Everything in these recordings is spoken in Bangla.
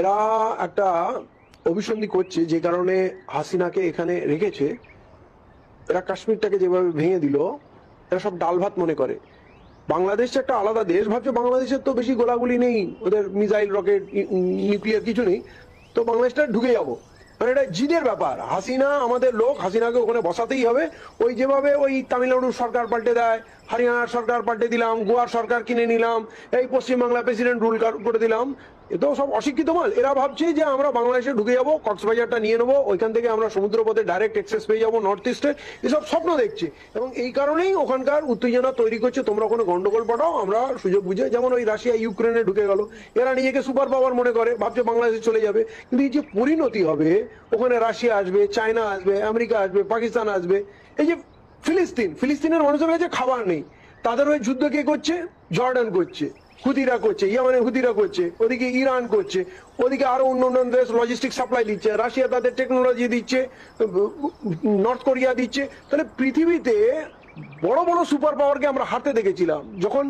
এরা একটা অভিসন্ধি করছে যে কারণে হাসিনাকে এখানে রেখেছে। এরা কাশ্মীরটাকে যেভাবে ভেঙে দিল, এরা সব ডাল ভাত মনে করে। বাংলাদেশ একটা আলাদা দেশ, ভাবছে বাংলাদেশের তো বেশি গোলাগুলি নেই, ওদের মিসাইল, রকেট নিউক্লিয়ার কিছু নেই। তো বাংলাদেশটা ঢুকে যাব। মানে এটা জিদের ব্যাপার। হাসিনা আমাদের লোক, হাসিনাকে ওখানে বসাতেই হবে। ওই যেভাবে ওই তামিলনাড়ুর সরকার পাল্টে দেয়, হরিয়ানার সরকার পাল্টে দিলাম, গোয়ার সরকার কিনে নিলাম, এই পশ্চিমবাংলা প্রেসিডেন্ট রুল করে দিলাম। তো সব অশিক্ষিত মাল। এরা ভাবছে যে আমরা বাংলাদেশে ঢুকে যাব, কক্সবাজারটা নিয়ে নেব, ওইখান থেকে আমরা সমুদ্রপথে ডাইরেক্ট এক্সেস পেয়ে যাব নর্থ ইস্টে এসব স্বপ্ন দেখছে। এবং এই কারণেই ওখানকার উত্তেজনা তৈরি করছে, তোমরা ওখানে গন্ডগোল পাঠাও, আমরা সুযোগ বুঝে, যেমন ওই রাশিয়া, ইউক্রেনে ঢুকে গেল। এরা নিজেকে সুপার পাওয়ার মনে করে, ভাবছে বাংলাদেশে চলে যাবে। কিন্তু এই যে পরিণতি হবে, ওখানে রাশিয়া আসবে, চায়না আসবে, আমেরিকা আসবে, পাকিস্তান আসবে, এই যে ফিলিস্তিন, ফিলিস্তিনের মানুষের কাছে খাবার নেই। তাদের ওই যুদ্ধ কে করছে, জর্ডান করছে। হুদিরা করছে, ইয়ামানে হুদিরা করছে, ওদিকে ইরান করছে, ওদিকে আরও অন্য অন্য দেশ লজিস্টিক সাপ্লাই দিচ্ছে, রাশিয়া তাদের টেকনোলজি দিচ্ছে নর্থ কোরিয়া দিচ্ছে। তাহলে পৃথিবীতে বড় বড় সুপার পাওয়ারকে আমরা হাতে দেখেছিলাম, যখন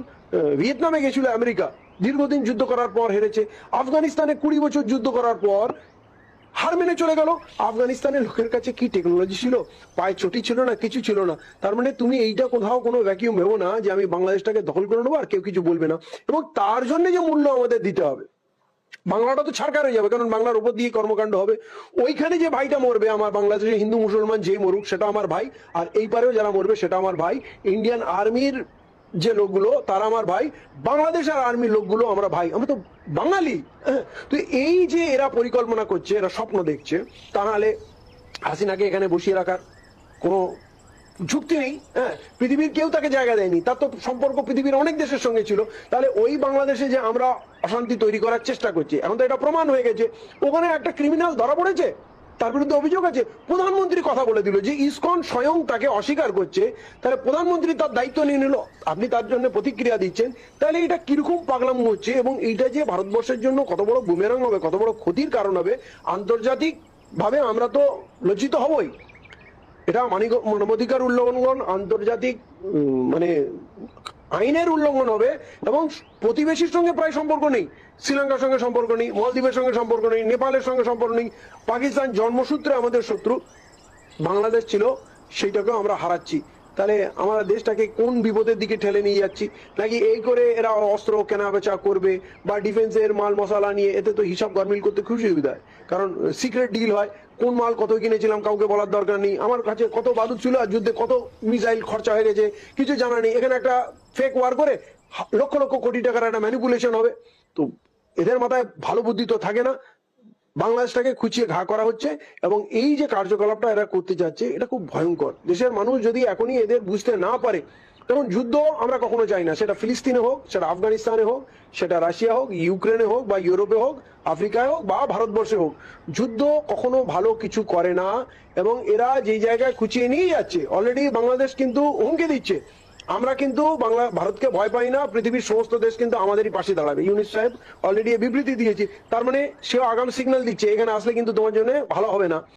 ভিয়েতনামে গেছিল আমেরিকা, দীর্ঘদিন যুদ্ধ করার পর হেরেছে, আফগানিস্তানে কুড়ি বছর যুদ্ধ করার পর হার মেনে চলে গেল। আফগানিস্তানের লোকের কাছে কি টেকনোলজি ছিল? পায়ে চটি ছিল না, কিছু ছিল না। তার মানে তুমি এইটা কোথাও কোনো ভ্যাকিউম ভেবো না যে আমি বাংলাদেশটাকে দখল করে নেব আর কেউ কিছু বলবে না। এবং তার জন্য যে মূল্য আমাদের দিতে হবে। বাংলাটা তো ছাড়কার হয়ে যাবে, কারণ বাংলার উপর দিয়ে কর্মকাণ্ড হবে। ওইখানে যে ভাইটা মরবে, আমার বাংলাদেশের হিন্দু মুসলমান যেই মরুক, সেটা আমার ভাই। আর এই পারেও যারা মরবে, সেটা আমার ভাই। ইন্ডিয়ান আর্মির যে লোকগুলো, তারা আমার ভাই বাংলাদেশের আর্মির লোকগুলো আমরা ভাই। আমরা তো বাঙালি। তো এই যে এরা পরিকল্পনা করছে, এরা স্বপ্ন দেখছে তাহলে হাসিনাকে এখানে বসিয়ে রাখার কোনো যুক্তি নেই হ্যাঁ? পৃথিবীর কেউ তাকে জায়গা দেয়নি। তার তো সম্পর্ক পৃথিবীর অনেক দেশের সঙ্গে ছিল। তাহলে ওই বাংলাদেশে যে আমরা অশান্তি তৈরি করার চেষ্টা করছি, এখন তো এটা প্রমাণ হয়ে গেছে। ওখানে একটা ক্রিমিনাল ধরা পড়েছে? তার বিরুদ্ধে অভিযোগ আছে। প্রধানমন্ত্রী কথা বলে দিল যে ইসকন স্বয়ং তাকে অস্বীকার করছে। তাহলে প্রধানমন্ত্রী তার দায়িত্ব নিয়ে নিল। আপনি তার জন্য প্রতিক্রিয়া দিচ্ছেন। তাহলে এটা কীরকম পাগলাম হচ্ছে এবং এইটা যে ভারতবর্ষের জন্য কত বড় বুমেরাং হবে, কত বড় ক্ষতির কারণ হবে আন্তর্জাতিক ভাবে আমরা তো লজ্জিত হবই। এটা মানবাধিকার উল্লঙ্ঘন, আন্তর্জাতিক মানে আইনের উল্লঙ্ঘন হবে এবং প্রতিবেশীর সঙ্গে প্রায় সম্পর্ক নেই, শ্রীলঙ্কার সঙ্গে সম্পর্ক নেই, মলদ্বীপের সঙ্গে সম্পর্ক নেই, নেপালের সঙ্গে সম্পর্ক নেই, পাকিস্তান জন্মসূত্রে আমাদের শত্রু বাংলাদেশ ছিল, সেইটাকেও আমরা হারাচ্ছি। তাহলে আমরা দেশটাকে কোন বিপদের দিকে ঠেলে নিয়ে যাচ্ছি? নাকি এই করে এরা অস্ত্র কেনা বেচা করবে বা ডিফেন্সের মাল মশলা নিয়ে এতে তো হিসাব গরমিল করতে খুব সুবিধা হয়। কারণ সিক্রেট ডিল হয়, কোন মাল কত কিনেছিলাম কাউকে বলার দরকার নেই। আমার কাছে কত বাদুক ছিল আর যুদ্ধে কত মিসাইল খরচা হয়ে গেছে, কিছু জানা নেই। এখানে একটা ফেক ওয়ার করে লক্ষ লক্ষ কোটি টাকার একটা ম্যানিপুলেশন হবে। তো এদের মাথায় ভালো বুদ্ধি তো থাকে না। বাংলাদেশটাকে খুঁচিয়ে ঘা করা হচ্ছে এবং এই যে কার্যকলাপটা এরা করতে যাচ্ছে, এটা খুব ভয়ঙ্কর। দেশের মানুষ যদি এখনই এদের বুঝতে না পারে তখন যুদ্ধ আমরা কখনো চাই না। সেটা ফিলিস্তিনে হোক, সেটা আফগানিস্তানে হোক, সেটা রাশিয়া হোক, ইউক্রেনে হোক বা ইউরোপে হোক, আফ্রিকায় হোক বা ভারতবর্ষে হোক, যুদ্ধ কখনো ভালো কিছু করে না এবং এরা যেই জায়গায় খুঁচিয়ে নিয়ে যাচ্ছে অলরেডি বাংলাদেশ কিন্তু হুমকি দিচ্ছে। আমরা কিন্তু বাংলা, ভারতকে ভয় পাই না, পৃথিবীর সমস্ত দেশ কিন্তু আমাদেরই পাশে দাঁড়াবে। ইউনিস সাহেব অলরেডি বিবৃতি দিয়েছি। তার মানে সেও আগাম সিগন্যাল দিচ্ছে, এখানে আসলে কিন্তু তোমার জন্য ভালো হবে না।